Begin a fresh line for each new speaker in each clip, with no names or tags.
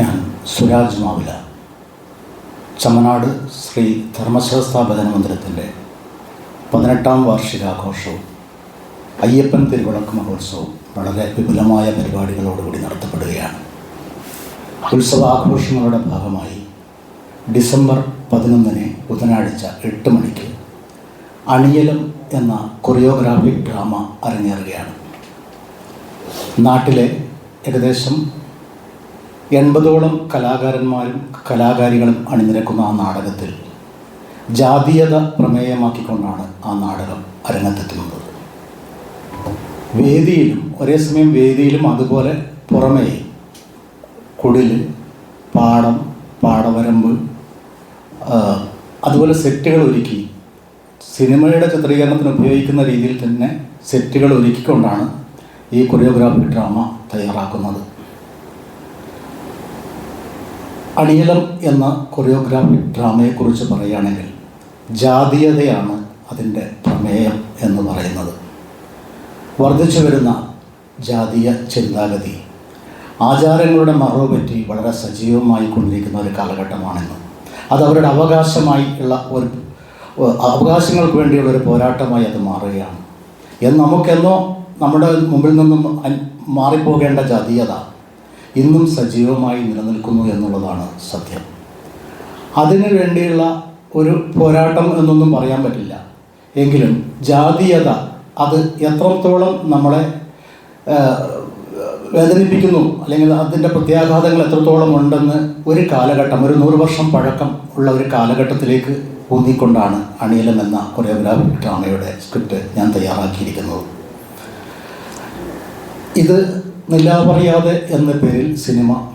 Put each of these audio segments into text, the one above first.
ഞാൻ സുരാജ് മാവില. ചമ്മനാട് ശ്രീ ധർമ്മശാസ്ത്ര ഭജന മന്ദിരത്തിന്റെ പതിനെട്ടാം വാർഷികാഘോഷവും അയ്യപ്പൻ തിരുവിളക്ക് മഹോത്സവവും വളരെ വിപുലമായ പരിപാടികളോടുകൂടി നടത്തപ്പെടുകയാണ്. ഉത്സവാഘോഷങ്ങളുടെ ഭാഗമായി ഡിസംബർ പതിനൊന്നിന് ബുധനാഴ്ച എട്ട് മണിക്ക് അണിയലം എന്ന കൊറിയോഗ്രാഫിക് ഡ്രാമ അരങ്ങേറുകയാണ്. നാട്ടിലെ ഏകദേശം എൺപതോളം കലാകാരന്മാരും കലാകാരികളും അണിനിരക്കുന്ന ആ നാടകത്തിൽ ജാതീയത പ്രമേയമാക്കിക്കൊണ്ടാണ് ആ നാടകം അരങ്ങത്തെത്തുന്നത് വേദിയിലും ഒരേ സമയം വേദിയിലും അതുപോലെ പുറമേ കുടിൽ പാടം പാടവരമ്പ് അതുപോലെ സെറ്റുകൾ ഒരുക്കി സിനിമയുടെ ചിത്രീകരണത്തിന് ഉപയോഗിക്കുന്ന രീതിയിൽ തന്നെ സെറ്റുകൾ ഒരുക്കിക്കൊണ്ടാണ് ഈ കൊറിയോഗ്രാഫി ഡ്രാമ തയ്യാറാക്കുന്നത്. അണിയലം എന്ന കൊറിയോഗ്രാഫിക് ഡ്രാമയെക്കുറിച്ച് പറയുകയാണെങ്കിൽ ജാതീയതയാണ് അതിന്റെ പ്രമേയം എന്ന് പറയുന്നത്. വർദ്ധിച്ചു വരുന്ന ജാതീയ ചിന്താഗതി ആചാരങ്ങളുടെ മറവ് പറ്റി വളരെ സജീവമായി കൊണ്ടിരിക്കുന്ന ഒരു കാലഘട്ടമാണെന്ന് അത് അവരുടെ അവകാശമായി ഉള്ള ഒരു അവകാശങ്ങൾക്ക് വേണ്ടിയുള്ള ഒരു പോരാട്ടമായി അത് മാറുകയാണ്. എന്ന് നമുക്കെന്നോ നമ്മുടെ മുമ്പിൽ നിന്നും മാറിപ്പോകേണ്ട ജാതീയത ഇന്നും സജീവമായി നിലനിൽക്കുന്നു എന്നുള്ളതാണ് സത്യം. അതിനു വേണ്ടിയുള്ള ഒരു പോരാട്ടം എന്നൊന്നും പറയാൻ പറ്റില്ല. എങ്കിലും ജാതീയത അത് എത്രത്തോളം നമ്മളെ വേദനിപ്പിക്കുന്നു അല്ലെങ്കിൽ അതിന്റെ പ്രത്യാഘാതങ്ങൾ എത്രത്തോളം ഉണ്ടെന്ന് ഒരു കാലഘട്ടം ഒരു നൂറ് വർഷം പഴക്കം ഉള്ള ഒരു കാലഘട്ടത്തിലേക്ക് ഊന്നിക്കൊണ്ടാണ് അണിയലം എന്ന കൊറിയോഗ്രാഫിക് ഡ്രാമയുടെ സ്ക്രിപ്റ്റ് ഞാൻ തയ്യാറാക്കിയിരിക്കുന്നത്. ഇത് നിലാപറിയാതെ എന്ന പേരിൽ സിനിമ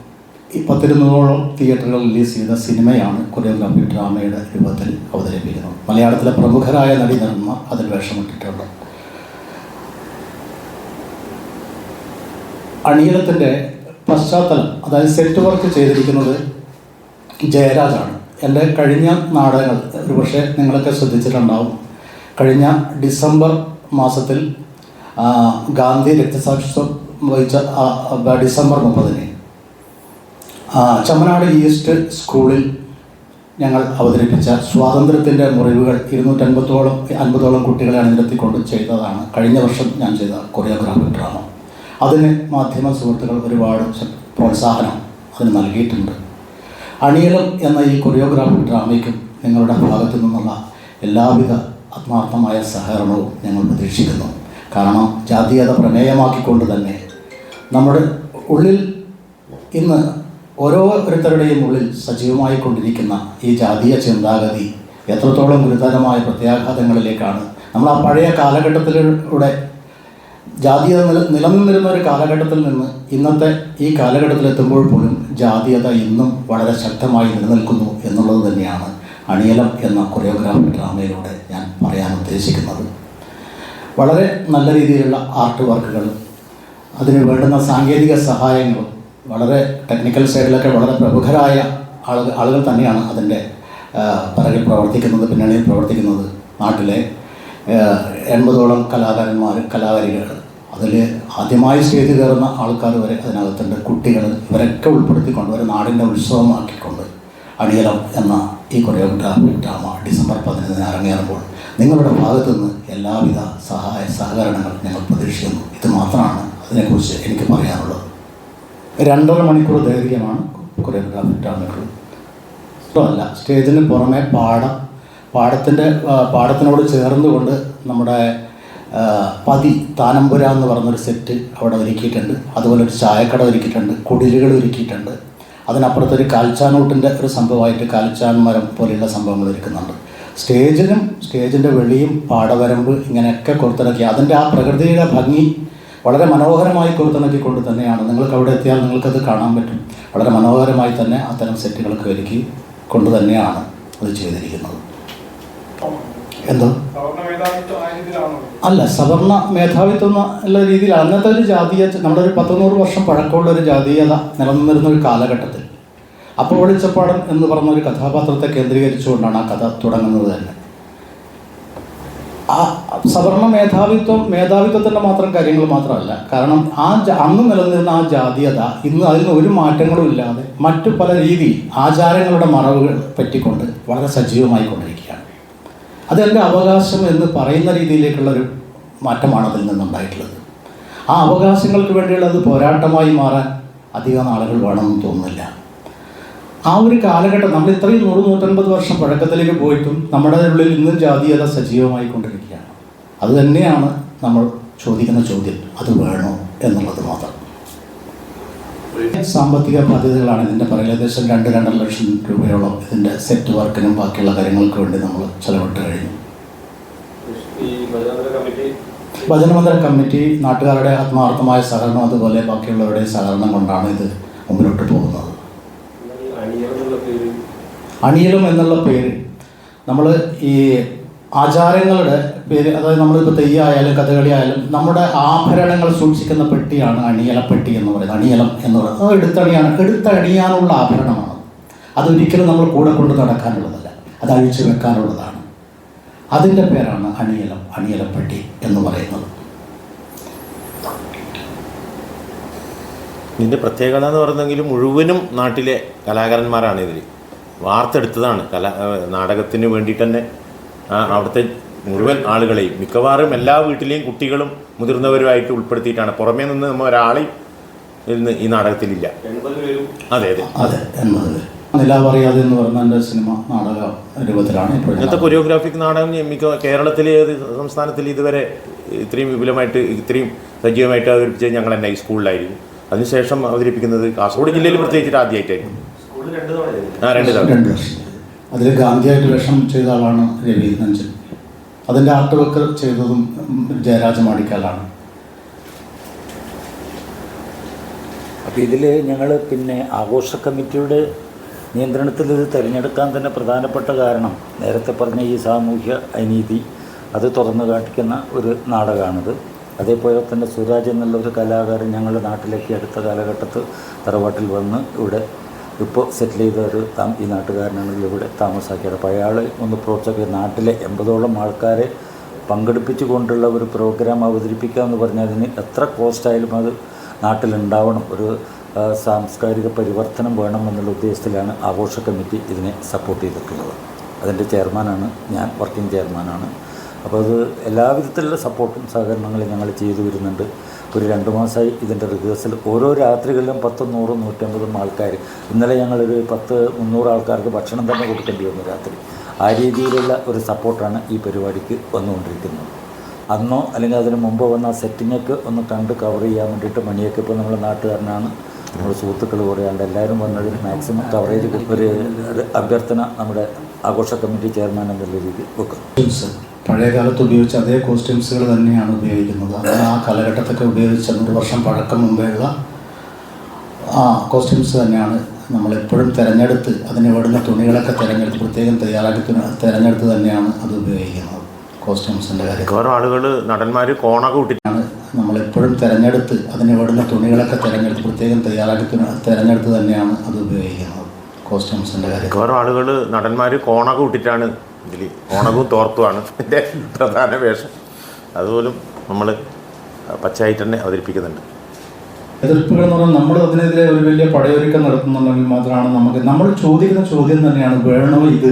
ഈ പത്തിരുന്നൂറോളം തിയേറ്ററുകൾ റിലീസ് ചെയ്ത സിനിമയാണ് കൊറിയോഗ്രാഫി ഡ്രാമയുടെ രൂപത്തിൽ അവതരിപ്പിക്കുന്നത്. മലയാളത്തിലെ പ്രമുഖരായ നടി നടന്ന അതിൽ വേഷമിട്ടിട്ടുണ്ട് അണിയലത്തിന്റെ പശ്ചാത്തലം അതായത് സെറ്റ് വർക്ക് ചെയ്തിരിക്കുന്നത് ജയരാജാണ്. എന്റെ കഴിഞ്ഞ നാടകങ്ങൾ ഒരുപക്ഷെ നിങ്ങളൊക്കെ ശ്രദ്ധിച്ചിട്ടുണ്ടാവും. കഴിഞ്ഞ ഡിസംബർ മാസത്തിൽ ഗാന്ധി രക്തസാക്ഷിത്വം വഹിച്ച ഡിസംബർ മുപ്പതിന്. ചമ്മനാട് ഈസ്റ്റ് സ്കൂളിൽ ഞങ്ങൾ അവതരിപ്പിച്ച സ്വാതന്ത്ര്യത്തിന്റെ മുറിവുകൾ ഇരുന്നൂറ്റൻപത്തോളം അൻപതോളം കുട്ടികളെ അണിനിരത്തിക്കൊണ്ട് ചെയ്തതാണ്. കഴിഞ്ഞ വർഷം ഞാൻ ചെയ്ത കൊറിയോഗ്രാഫി ഡ്രാമ. അതിന് മാധ്യമ സുഹൃത്തുക്കൾ ഒരുപാട് പ്രോത്സാഹനം അതിന് നൽകിയിട്ടുണ്ട്. അണിയലം എന്ന ഈ കൊറിയോഗ്രാഫി ഡ്രാമയ്ക്കും നിങ്ങളുടെ ഭാഗത്തു നിന്നുള്ള എല്ലാവിധ ആത്മാർത്ഥമായ സഹകരണവും ഞങ്ങൾ പ്രതീക്ഷിക്കുന്നു. കാരണം ജാതീയത പ്രമേയമാക്കിക്കൊണ്ട് തന്നെ നമ്മുടെ ഉള്ളിൽ ഇന്ന് ഓരോരുത്തരുടെയും ഉള്ളിൽ സജീവമായി കൊണ്ടിരിക്കുന്ന ഈ ജാതീയ ചിന്താഗതി എത്രത്തോളം ഗുരുതരമായ പ്രത്യാഘാതങ്ങളിലേക്കാണ്. നമ്മൾ ആ പഴയ കാലഘട്ടത്തിലൂടെ ജാതീയത നില നിലനിന്നിരുന്ന ഒരു കാലഘട്ടത്തിൽ നിന്ന് ഇന്നത്തെ ഈ കാലഘട്ടത്തിലെത്തുമ്പോൾ പോലും ജാതീയത ഇന്നും വളരെ ശക്തമായി നിലനിൽക്കുന്നു എന്നുള്ളത് തന്നെയാണ് അണിയലം എന്ന കൊറിയോഗ്രാഫി ഡ്രാമയിലൂടെ ഞാൻ പറയാൻ ഉദ്ദേശിക്കുന്നത്. വളരെ നല്ല രീതിയിലുള്ള ആർട്ട് വർക്കുകളും അതിന് വേണ്ടുന്ന സാങ്കേതിക സഹായങ്ങളും വളരെ ടെക്നിക്കൽ സൈഡിലൊക്കെ വളരെ പ്രമുഖരായ ആളുകൾ ആളുകൾ തന്നെയാണ് അതിന്റെ പിറകിൽ പ്രവർത്തിക്കുന്നത് പിന്നണിയിൽ പ്രവർത്തിക്കുന്നത് നാട്ടിലെ എൺപതോളം കലാകാരന്മാർ കലാകാരികൾ അതിൽ ആദ്യമായി സ്റ്റേജ് കയറുന്ന ആൾക്കാർ വരെ അതിനകത്തുണ്ട്. കുട്ടികൾ ഇവരൊക്കെ ഉൾപ്പെടുത്തിക്കൊണ്ട് ഒരു നാടിന്റെ ഉത്സവമാക്കിക്കൊണ്ട് അണിയലം എന്ന ഈ കൊറിയോഗ്രാഫി ഡ്രാമ ഡിസംബർ പതിനൊന്നിന് അരങ്ങേറുമ്പോൾ നിങ്ങളുടെ ഭാഗത്തുനിന്ന് എല്ലാവിധ സഹായ സഹകരണങ്ങൾ ഞങ്ങൾ പ്രതീക്ഷിക്കുന്നു. ഇത് മാത്രമാണ് അതിനെക്കുറിച്ച് എനിക്ക് പറയാനുള്ളത്. രണ്ടര മണിക്കൂർ ദൈർഘ്യമാണ് കൊറിയോഗ്രാഫി ഡ്രാമകൾ അല്ല സ്റ്റേജിന് പുറമെ പാടം പാടത്തിന്റെ പാടത്തിനോട് ചേർന്നുകൊണ്ട് നമ്മുടെ പതി താനമ്പുര എന്ന് പറഞ്ഞൊരു സെറ്റ് അവിടെ ഒരുക്കിയിട്ടുണ്ട്. അതുപോലെ ഒരു ചായക്കട ഒരുക്കിയിട്ടുണ്ട് കുടിലുകൾ ഒരുക്കിയിട്ടുണ്ട്. അതിനപ്പുറത്തൊരു കാൽച്ചാനൂട്ടിന്റെ ഒരു സംഭവമായിട്ട് കാൽച്ചാൻ മരം പോലെയുള്ള സംഭവങ്ങൾ ഒരുക്കുന്നുണ്ട്. സ്റ്റേജിനും സ്റ്റേജിന്റെ വെളിയും പാടവരമ്പ് ഇങ്ങനെയൊക്കെ കൊടുത്തിറക്കി. അതിന്റെ ആ പ്രകൃതിയുടെ ഭംഗി വളരെ മനോഹരമായി കൊടുത്തിണക്കിക്കൊണ്ട് തന്നെയാണ് നിങ്ങൾക്ക് അവിടെ എത്തിയാൽ നിങ്ങൾക്കത് കാണാൻ പറ്റും. വളരെ മനോഹരമായി തന്നെ അത്തരം സെറ്റുകളൊക്കെ ഒരുക്കി കൊണ്ട് തന്നെയാണ് അത് ചെയ്തിരിക്കുന്നത്. എന്തോ? അല്ല സവർണ മേധാവിത്വം എന്നുള്ള രീതിയിൽ അന്നത്തെ ഒരു ജാതീയ നമ്മുടെ ഒരു പത്തുനൂറ് വർഷം പഴക്കമുള്ള ഒരു ജാതീയത നിലനിന്നിരുന്ന ഒരു കാലഘട്ടത്തിൽ. അപ്പോൾ വെളിച്ചപ്പാടം എന്ന് പറഞ്ഞ ഒരു കഥാപാത്രത്തെ കേന്ദ്രീകരിച്ചുകൊണ്ടാണ് ആ കഥ തുടങ്ങുന്നത് തന്നെ. ആ സവർണ മേധാവിത്വം മേധാവിത്വത്തിന്റെ മാത്രം കാര്യങ്ങൾ മാത്രമല്ല. കാരണം ആ അന്ന് നിലനിന്നിരുന്ന ആ ജാതീയത ഇന്ന് അതിന് ഒരു മാറ്റങ്ങളും ഇല്ലാതെ മറ്റു പല രീതി ആചാരങ്ങളുടെ മറവുകൾ പറ്റിക്കൊണ്ട് വളരെ സജീവമായി കൊണ്ടിരിക്കുകയാണ് അതെന്റെ അവകാശം എന്ന് പറയുന്ന രീതിയിലേക്കുള്ളൊരു മാറ്റമാണ് അതിൽ നിന്നുണ്ടായിട്ടുള്ളത്. ആ അവകാശങ്ങൾക്ക് വേണ്ടിയുള്ള അത് പോരാട്ടമായി മാറാൻ അധികം ആളുകൾ വേണമെന്ന് തോന്നുന്നില്ല. ആ ഒരു കാലഘട്ടം നമ്മൾ ഇത്രയും നൂറ് നൂറ്റൻപത് വർഷം പഴക്കത്തിലേക്ക് പോയിട്ടും നമ്മുടെ ഉള്ളിൽ ഇന്നും ജാതീയത സജീവമായി കൊണ്ടിരിക്കുകയാണ്. അത് തന്നെയാണ് നമ്മൾ ചോദിക്കുന്ന ചോദ്യം. അത് വേണോ എന്നുള്ളത് മാത്രം. സാമ്പത്തിക ബാധ്യതകളാണ് ഇതിന്റെ പറയുക ഏകദേശം രണ്ട് രണ്ടര ലക്ഷം രൂപയോളം ഇതിന്റെ സെറ്റ് വർക്കിനും ബാക്കിയുള്ള കാര്യങ്ങൾക്ക് വേണ്ടി നമ്മൾ ചെലവിട്ട് കഴിഞ്ഞു. ഭജനമന്ദിര കമ്മിറ്റി നാട്ടുകാരുടെ ആത്മാർത്ഥമായ സഹകരണം അതുപോലെ ബാക്കിയുള്ളവരുടെ സഹകരണം കൊണ്ടാണ് ഇത് മുന്നോട്ട് പോകുന്നത്
ഈ അണിയർ എന്നുള്ള പേര്
അണിയലും എന്നുള്ള പേര്. നമ്മൾ ഈ ആചാരങ്ങളുടെ പേര് അതായത് നമ്മളിപ്പോൾ തെയ്യായാലും കഥകളി ആയാലും നമ്മുടെ ആഭരണങ്ങൾ സൂക്ഷിക്കുന്ന പെട്ടിയാണ് അണിയലപ്പെട്ടി എന്ന് പറയുന്നത്. അണിയലം എന്ന് പറയുന്നത്. അത് എടുത്തണിയാണ് എടുത്തണിയാനുള്ള ആഭരണമാണ്. അതൊരിക്കലും നമ്മൾ കൂടെ കൊണ്ട് നടക്കാനുള്ളതല്ല. അത് അഴിച്ചു വെക്കാനുള്ളതാണ്. അതിന്റെ പേരാണ് അണിയലം അണിയലപ്പെട്ടി എന്ന് പറയുന്നത്.
ഇതിന്റെ പ്രത്യേകത എന്ന് പറയുന്നെങ്കിൽ മുഴുവനും നാട്ടിലെ കലാകാരന്മാരാണ് ഇതിൽ വാർത്തെടുത്തതാണ്. കല നാടകത്തിന് വേണ്ടിയിട്ട് തന്നെ ആ അവിടുത്തെ മുഴുവൻ ആളുകളെയും മിക്കവാറും എല്ലാ വീട്ടിലെയും കുട്ടികളും മുതിർന്നവരുമായിട്ട് ഉൾപ്പെടുത്തിയിട്ടാണ്. പുറമേ നിന്ന് നമ്മൾ ഒരാളെയും ഇന്ന് ഈ നാടകത്തിലില്ല. അതെ അതെ.
അതെ നിലാവറിയാതെ എന്ന് പറഞ്ഞ എന്റെ സിനിമ നാടക രൂപത്തിലാണ് ഇപ്പോൾ
കൊറിയോഗ്രാഫിക് നാടകം മിക്ക കേരളത്തിലെ ഏത് സംസ്ഥാനത്തിൽ ഇതുവരെ ഇത്രയും വിപുലമായിട്ട് ഇത്രയും സജീവമായിട്ട് അവതരിപ്പിച്ചത് ഞങ്ങൾ എന്നെ സ്കൂളിലായിരുന്നു. അതിനുശേഷം അവതരിപ്പിക്കുന്നത് കാസർഗോഡ് ജില്ലയിൽ പ്രത്യേകിച്ചിട്ട് ആദ്യമായിട്ടായിരുന്നു. ആ രണ്ട് തവണ.
രണ്ട് വർഷം. അതിൽ ഗാന്ധിയായിട്ട് വേഷം ചെയ്ത ആളാണ് രവി നഞ്ചൻ. അതിന്റെ ആർട്ട് വർക്ക് ചെയ്തതും ജയരാജ് ജയരാജ മാടിക്കാലാണ്
അപ്പോൾ ഇതിൽ ഞങ്ങൾ പിന്നെ ആഘോഷ കമ്മിറ്റിയുടെ നിയന്ത്രണത്തിൽ ഇത് തിരഞ്ഞെടുക്കാൻ തന്നെ പ്രധാനപ്പെട്ട കാരണം നേരത്തെ പറഞ്ഞ ഈ സാമൂഹ്യ അനീതി അത് തുറന്നു കാട്ടിക്കുന്ന ഒരു നാടകമാണിത് അതേപോലെ തന്നെ സുരാജ് എന്നുള്ള ഒരു കലാകാരൻ ഞങ്ങളുടെ നാട്ടിലേക്ക് അടുത്ത കാലഘട്ടത്ത് തറവാട്ടിൽ വന്ന് ഇവിടെ ഇപ്പോൾ സെറ്റിൽ ചെയ്ത ഒരു ഈ നാട്ടുകാരനാണ് ഇവിടെ താമസാക്കിയത്. അപ്പോൾ അയാൾ ഒന്ന് പ്രോത്സാഹിക്കുക നാട്ടിലെ എൺപതോളം ആൾക്കാരെ പങ്കെടുപ്പിച്ചു കൊണ്ടുള്ള ഒരു പ്രോഗ്രാം അവതരിപ്പിക്കുക എന്ന് പറഞ്ഞാൽ അതിന് എത്ര കോസ്റ്റായാലും അത് നാട്ടിലുണ്ടാവണം. ഒരു സാംസ്കാരിക പരിവർത്തനം വേണം എന്നുള്ള ഉദ്ദേശത്തിലാണ് ആഘോഷ കമ്മിറ്റി ഇതിനെ സപ്പോർട്ട് ചെയ്തിട്ടുള്ളത്. അതിന്റെ ചെയർമാനാണ് ഞാൻ വർക്കിംഗ് ചെയർമാനാണ്. അപ്പോൾ അത് എല്ലാവിധത്തിലുള്ള സപ്പോർട്ടും സഹകരണങ്ങളും ഞങ്ങൾ ചെയ്തു വരുന്നുണ്ട്. ഒരു രണ്ട് മാസമായി ഇതിന്റെ റിഹേഴ്സൽ ഓരോ രാത്രികളിലും പത്തും നൂറും നൂറ്റമ്പതും ആൾക്കാർ. ഇന്നലെ ഞങ്ങളൊരു പത്ത് മുന്നൂറ് ആൾക്കാർക്ക് ഭക്ഷണം തന്നെ കൊടുക്കേണ്ടി വന്നു രാത്രി. ആ രീതിയിലുള്ള ഒരു സപ്പോർട്ടാണ് ഈ പരിപാടിക്ക് വന്നുകൊണ്ടിരിക്കുന്നത്. അന്നോ അല്ലെങ്കിൽ അതിന് മുമ്പ് വന്ന സെറ്റിങ്ങൊക്കെ ഒന്ന് കണ്ട് കവർ ചെയ്യാൻ വേണ്ടിയിട്ട് മണിയൊക്കെ ഇപ്പോൾ നമ്മുടെ നാട്ടുകാരനാണ്. നമ്മുടെ സുഹൃത്തുക്കൾ കുറയാണ്ട് എല്ലാവരും വന്നതിന് മാക്സിമം കവറേജ് ഒരു അഭ്യർത്ഥന നമ്മുടെ ആഘോഷ കമ്മിറ്റി ചെയർമാൻ എന്നുള്ള രീതിയിൽ വെക്കും.
പഴയ കാലത്ത് ഉപയോഗിച്ച അതേ കോസ്റ്റ്യൂംസുകൾ തന്നെയാണ് ഉപയോഗിക്കുന്നത്. അങ്ങനെ ആ കാലഘട്ടത്തൊക്കെ ഉപയോഗിച്ച നൂറ് വർഷം പഴക്കം മുമ്പേയുള്ള ആ കോസ്റ്റ്യൂംസ് തന്നെയാണ് നമ്മളെപ്പോഴും തിരഞ്ഞെടുത്ത് അതിന് വേണ്ടുന്ന തുണികളൊക്കെ തിരഞ്ഞെടുത്ത് പ്രത്യേകം തയ്യാറാക്കി തിരഞ്ഞെടുത്ത് തന്നെയാണ് അത് ഉപയോഗിക്കുന്നത്. കോസ്റ്റ്യൂംസിന്റെ കാര്യം.
ആളുകൾ നടന്മാർ കോണൊക്കെ വിട്ടിട്ട്
ആണ് നമ്മളെപ്പോഴും തിരഞ്ഞെടുത്ത് അതിന് വേണ്ടുന്ന തുണികളൊക്കെ തിരഞ്ഞെടുത്ത് പ്രത്യേകം തയ്യാറാക്കി തിരഞ്ഞെടുത്ത് തന്നെയാണ് അത് ഉപയോഗിക്കുന്നത്. കോസ്റ്റ്യൂംസിന്റെ കാര്യം.
ആളുകൾ നടന്മാർ കോണൊക്കെ വിട്ടിട്ടാണ് ഇതിൽ ഓണവും തോർത്തുമാണ്. ഇതിന്റെ പ്രധാന വേഷം. അതുപോലും നമ്മൾ പച്ചയായിട്ട് തന്നെ അവതരിപ്പിക്കുന്നുണ്ട്.
എതിർപ്പുകൾ എന്ന് പറഞ്ഞാൽ നമ്മൾ അതിനെതിരെ ഒരു വലിയ പടയൊരുക്കം നടത്തുന്നുണ്ടെങ്കിൽ മാത്രമാണ് നമുക്ക് നമ്മൾ ചോദിക്കുന്ന ചോദ്യം തന്നെയാണ് വേണോ ഇത്?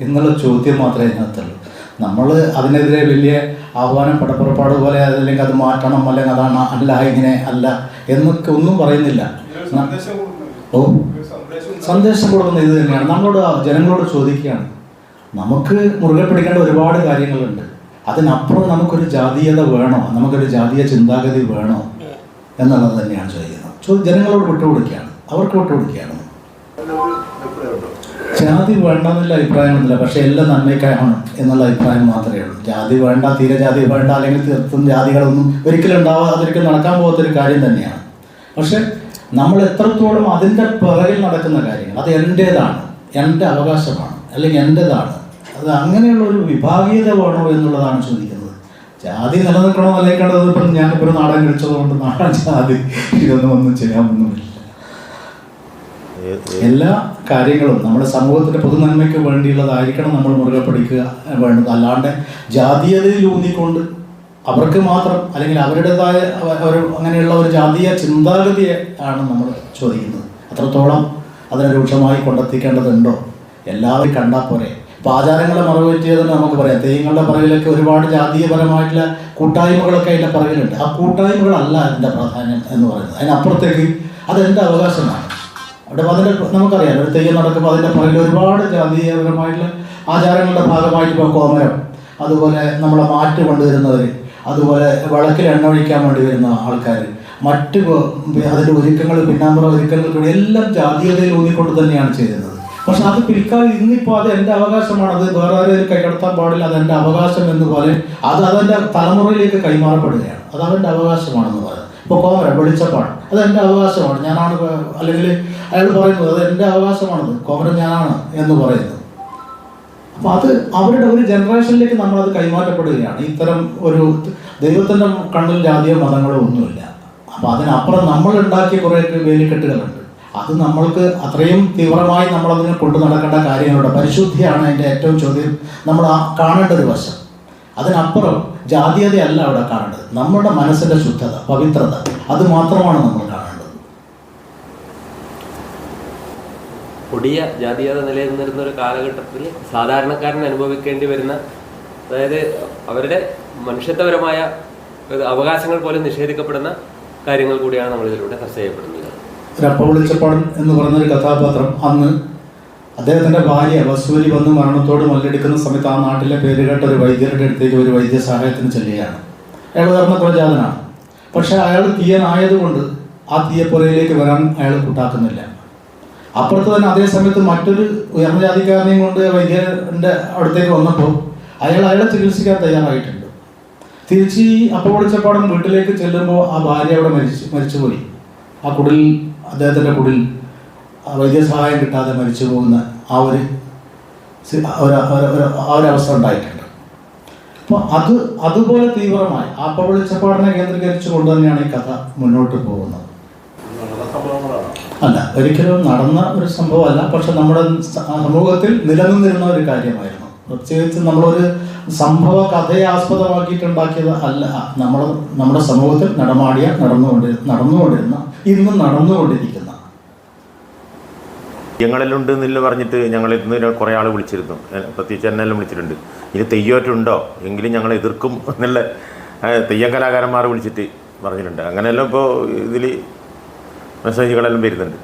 എന്നുള്ള ചോദ്യം മാത്രമേ ഇതിനകത്തുള്ളൂ. നമ്മൾ അതിനെതിരെ വലിയ ആഹ്വാനം പടപ്പുറപ്പാട് പോലെ അതല്ലെങ്കിൽ അത് മാറ്റണം അല്ലെങ്കിൽ അതാണ് അല്ല ഇങ്ങനെ അല്ല എന്നൊക്കെ ഒന്നും പറയുന്നില്ല. ഓ.
ഒരു സന്ദേശം
സന്ദേശം കൊടുക്കുന്ന ഇത് തന്നെയാണ്. നമ്മളോട് ജനങ്ങളോട് ചോദിക്കുകയാണ്. നമുക്ക് മുറുകെ പിടിക്കേണ്ട ഒരുപാട് കാര്യങ്ങളുണ്ട്. അതിനപ്പുറം നമുക്കൊരു ജാതീയത വേണോ? നമുക്കൊരു ജാതീയ ചിന്താഗതി വേണോ? എന്നുള്ളത് തന്നെയാണ് ചോദിക്കുന്നത്. ചോ ജനങ്ങളോട് വിട്ടുകൊടുക്കുകയാണ്. അവർക്ക് വിട്ടുകൊടുക്കുകയാണ്. ജാതി വേണ്ട എന്നുള്ള അഭിപ്രായമൊന്നുമില്ല. പക്ഷെ എല്ലാം നന്മയ്ക്കാണ് എന്നുള്ള അഭിപ്രായം മാത്രമേ ഉള്ളൂ. ജാതി വേണ്ട തീരെ ജാതി വേണ്ട അല്ലെങ്കിൽ തീർത്തും ജാതികളൊന്നും ഒരിക്കലും ഉണ്ടാവാതിരിക്കലും നടക്കാൻ പോകാത്തൊരു കാര്യം തന്നെയാണ്. പക്ഷെ നമ്മൾ എത്രത്തോളം അതിന്റെ പിറകിൽ നടക്കുന്ന കാര്യങ്ങൾ അത് എന്റേതാണ് എന്റെ അവകാശമാണ് അല്ലെങ്കിൽ എന്റേതാണ് അത് അങ്ങനെയുള്ള ഒരു വിഭാഗീയത വേണോ എന്നുള്ളതാണ് ചോദിക്കുന്നത്. ജാതി നിലനിൽക്കണോ നിലനിൽക്കേണ്ടത് ഇപ്പം ഞാനിപ്പോൾ ഒരു നാടകം കളിച്ചതുകൊണ്ട് നാടൻ ജാതി ഇതൊന്നും ഒന്നും
ഏ-
എല്ലാ കാര്യങ്ങളും നമ്മുടെ സമൂഹത്തിന്റെ പൊതുനന്മയ്ക്ക് വേണ്ടിയുള്ളതായിരിക്കണം നമ്മൾ മുറുകെ പിടിക്കുക വേണ്ടത്. അല്ലാണ്ട് ജാതീയതയിൽ ഊന്നിക്കൊണ്ട് അവർക്ക് മാത്രം അല്ലെങ്കിൽ അവരുടേതായ അവ- ഒരു അങ്ങനെയുള്ള ഒരു ജാതീയ ചിന്താഗതിയെ ആണ് നമ്മൾ ചോദിക്കുന്നത്. അത്രത്തോളം അതിനെ രൂക്ഷമായി കൊണ്ടെത്തിക്കേണ്ടതുണ്ടോ? എല്ലാവരും കണ്ടാൽ പോരെ. ഇപ്പം ആചാരങ്ങളെ മറവുപറ്റിയതെന്ന് നമുക്ക് പറയാം. തെയ്യങ്ങളുടെ പറവിലൊക്കെ ഒരുപാട് ജാതീയപരമായിട്ടുള്ള കൂട്ടായ്മകളൊക്കെ അതിന്റെ പറവിലുണ്ട്. ആ കൂട്ടായ്മകളല്ല അതിന്റെ പ്രാധാന്യം എന്ന് പറയുന്നത്. അതിനപ്പുറത്തേക്ക് അതെന്റെ അവകാശമാണ്? അവിടെ അതിന്റെ നമുക്കറിയാം. ഒരു തെയ്യം നടക്കുമ്പോൾ അതിന്റെ പുറകിൽ ഒരുപാട് ജാതീയപരമായിട്ടുള്ള ആചാരങ്ങളുടെ ഭാഗമായിട്ട് ഇപ്പോൾ കോമരം അതുപോലെ നമ്മളെ മാറ്റ് കൊണ്ടുവരുന്നവർ അതുപോലെ വിളക്കിൽ എണ്ണ ഒഴിക്കാൻ വേണ്ടി വരുന്ന ആൾക്കാർ മറ്റ് അതിന്റെ ഒരുക്കങ്ങൾ പിന്നാമ്പുറ ഒരുക്കങ്ങൾക്ക് എല്ലാം ജാതീയതയിൽ ഊന്നിക്കൊണ്ട് തന്നെയാണ് ചെയ്യുന്നത്. പക്ഷെ അത് പിൽക്കാലം ഇന്നിപ്പോ അത് എന്റെ അവകാശമാണ് അത് വേറെ ആരെയും കൈകടത്താൻ പാടില്ല. അത് എന്റെ അവകാശം എന്ന് പോലെ അത് അതെന്റെ തലമുറയിലേക്ക് കൈമാറപ്പെടുകയാണ്. അത് അവന്റെ അവകാശമാണെന്ന് പറയുന്നത് ഇപ്പോൾ കോമര വെളിച്ചപ്പാട്. അത് എന്റെ അവകാശമാണ്. ഞാനാണ് ഇപ്പൊ- അല്ലെങ്കിൽ അയാൾ പറയുന്നത് അത് എന്റെ അവകാശമാണത്. കോമര ഞാനാണ് എന്ന് പറയുന്നത്. അപ്പൊ അത് അവരുടെ ഒരു ജനറേഷനിലേക്ക് നമ്മൾ അത് കൈമാറ്റപ്പെടുകയാണ്. ഇത്തരം ഒരു ദൈവത്തിന്റെ കണ്ണിൽ ജാതിയോ മതങ്ങളോ ഒന്നുമില്ല. അപ്പൊ അതിനപ്പുറം നമ്മൾ ഉണ്ടാക്കിയ കുറെ വേലിക്കെട്ടുകളുണ്ട്. അത് നമ്മൾക്ക് അത്രയും തീവ്രമായി നമ്മൾ അതിനെ കൊണ്ടു നടക്കേണ്ട കാര്യങ്ങളുണ്ട്. പരിശുദ്ധിയാണ് അതിന്റെ ഏറ്റവും ചോദ്യം. നമ്മൾ ആ കാണേണ്ട ഒരു വശം. അതിനപ്പുറം ജാതീയതയല്ല അവിടെ കാണേണ്ടത്. നമ്മുടെ മനസ്സിന്റെ ശുദ്ധത പവിത്രത അത് മാത്രമാണ് നമ്മൾ കാണേണ്ടത്.
കൊടിയ ജാതീയത നിലനിന്നിരുന്ന ഒരു കാലഘട്ടത്തിൽ സാധാരണക്കാരൻ അനുഭവിക്കേണ്ടി വരുന്ന അതായത് അവരുടെ മനുഷ്യത്വപരമായ അവകാശങ്ങൾ പോലും നിഷേധിക്കപ്പെടുന്ന കാര്യങ്ങൾ കൂടിയാണ് നമ്മൾ ഇതിലൂടെ ചർച്ച ചെയ്യപ്പെടുന്നത്.
രപ്പ വിളിച്ചപ്പാടൻ എന്ന് പറയുന്നൊരു കഥാപാത്രം അന്ന് അദ്ദേഹത്തിന്റെ ഭാര്യ വസൂരി വന്ന് മരണത്തോട് മല്ലെടുക്കുന്ന സമയത്ത് ആ നാട്ടിലെ പേരുകേട്ട ഒരു വൈദ്യരുടെ അടുത്തേക്ക് ഒരു വൈദ്യ സഹായത്തിന് ചെല്ലുകയാണ്. അയാൾ ഉയർന്ന കുലജാതനാണ് പക്ഷെ അയാൾ തീയനായതുകൊണ്ട് ആ തീയപ്പുറയിലേക്ക് വരാൻ അയാൾ കൂട്ടാക്കുന്നില്ല. അപ്പുറത്ത് തന്നെ അതേ സമയത്ത് മറ്റൊരു ഉയർന്ന ജാതിക്കാരനെയും കൊണ്ട് വൈദ്യന്റെ അടുത്തേക്ക് വന്നപ്പോൾ അയാൾ അയാളെ ചികിത്സിക്കാൻ തയ്യാറായിട്ടുണ്ട്. തിരിച്ച് ഈ അപ്പ വിളിച്ചപ്പാടം വീട്ടിലേക്ക് ചെല്ലുമ്പോൾ ആ ഭാര്യ അവിടെ മരിച്ചു മരിച്ചുപോയി. ആ കുടിൽ അദ്ദേഹത്തിന്റെ കുടിൽ വൈദ്യസഹായം കിട്ടാതെ മരിച്ചു പോകുന്ന ആ ഒരു ആ ഒരു അവസ്ഥ ഉണ്ടായിട്ടുണ്ട്. അപ്പോൾ അത് അതുപോലെ തീവ്രമായി ആ പൊളിച്ചപ്പാടിനെ വെളിച്ചപ്പാടിനെ കേന്ദ്രീകരിച്ചു കൊണ്ട് തന്നെയാണ് ഈ കഥ മുന്നോട്ട് പോകുന്നത്. അല്ല ഒരിക്കലും നടന്ന ഒരു സംഭവമല്ല പക്ഷെ നമ്മുടെ സമൂഹത്തിൽ നിലനിന്നിരുന്ന ഒരു കാര്യമായിരുന്നു. പ്രത്യേകിച്ച് നമ്മളൊരു സംഭവ കഥയെ ആസ്പദമാക്കിയിട്ടുണ്ടാക്കിയത് അല്ല. നമ്മൾ നമ്മുടെ സമൂഹത്തിൽ നടമാടിയ നടന്നുകൊണ്ട് നടന്നുകൊണ്ടിരുന്ന ഇന്നും നടന്നുകൊണ്ടിരിക്കുന്ന.
ഞങ്ങളിലുണ്ട് എന്നില്ല പറഞ്ഞിട്ട് ഞങ്ങളിൽ നിന്ന് കുറേ ആൾ വിളിച്ചിരുന്നു. പ്രത്യേകിച്ച് എന്നെല്ലാം വിളിച്ചിട്ടുണ്ട്. ഇനി തെയ്യോറ്റുണ്ടോ? എങ്കിലും ഞങ്ങൾ എതിർക്കും എന്നുള്ള തെയ്യം കലാകാരന്മാർ വിളിച്ചിട്ട് പറഞ്ഞിട്ടുണ്ട്. അങ്ങനെയെല്ലാം ഇപ്പോൾ ഇതിൽ മെസ്സേജുകളെല്ലാം വരുന്നുണ്ട്.